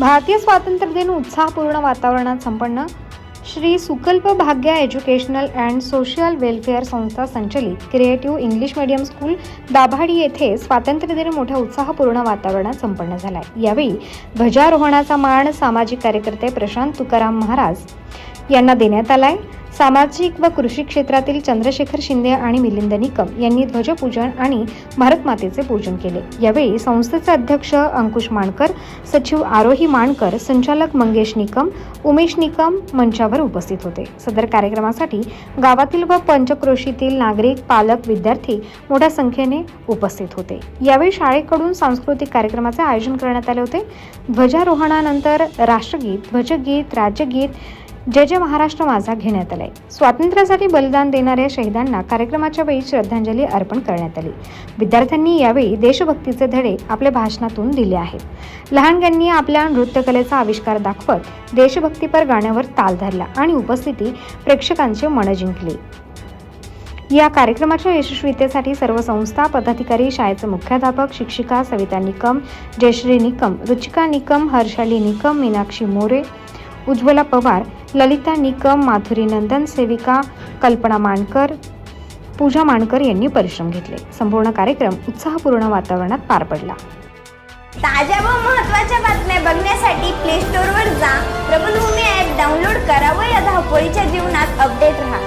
भारतीय स्वातंत्र्य दिन उत्साहपूर्ण वातावरणात संपन्न. श्री सुकल्प भाग्य एज्युकेशनल अँड सोशल वेलफेअर संस्था संचलित. Creative English medium school Dabhadi येथे स्वातंत्र्यदिन मोठ्या उत्साहपूर्ण वातावरणात संपन्न झाला आहे यावेळी ध्वजारोहणाचा मान सामाजिक कार्यकर्ते प्रशांत तुकाराम महाराज यांना देण्यात आला आहे सामाजिक व कृषी क्षेत्रातील चंद्रशेखर शिंदे आणि मिलिंद निकम यांनी ध्वजपूजन आणि भारतमातेचे पूजन केले. यावेळी संस्थेचे अध्यक्ष अंकुश मानकर सचिव आरोही मानकर संचालक मंगेश निकम उमेश निकम मंचावर उपस्थित होते. सदर कार्यक्रमासाठी गावातील व पंचक्रोशीतील नागरिक पालक विद्यार्थी मोठ्या संख्येने उपस्थित होते. यावेळी शाळेकडून सांस्कृतिक कार्यक्रमाचे आयोजन करण्यात आले होते. ध्वजारोहणानंतर राष्ट्रगीत ध्वजगीत राज्यगीत जय जय महाराष्ट्र माझा घेण्यात आलाय. स्वातंत्र्यासाठी बलिदान देणाऱ्या शहीदांना कार्यक्रमाच्या वेळी श्रद्धांजली अर्पण करण्यात आली. विद्यार्थ्यांनी यावेळी देशभक्तीचे धडे आपल्या भाषणातून दिले आहेत. लहानग्यांनी आपल्या नृत्यकलेचा आविष्कार दाखवत देशभक्तीपर गाण्यावर ताल धरला आणि उपस्थिती प्रेक्षकांचे मन जिंकली. या कार्यक्रमाच्या यशस्वीतेसाठी सर्व संस्था पदाधिकारी शाळेचे मुख्याध्यापक शिक्षिका सविता निकम जयश्री निकम रुचिका निकम हर्षाली निकम मीनाक्षी मोरे उज्ज्वला पवार ललिता निकम माधुरी नंदन सेविका कल्पना मानकर पूजा मानकर यांनी परिश्रम घेतले. संपूर्ण कार्यक्रम उत्साहपूर्ण वातावरणात पार पडला. ताज्या व महत्त्वाच्या बातम्या बघण्यासाठी प्ले स्टोअरवर जा. प्रबलभूमी ॲप डाउनलोड करा व या धावपळीच्या जीवनात अपडेट राहा.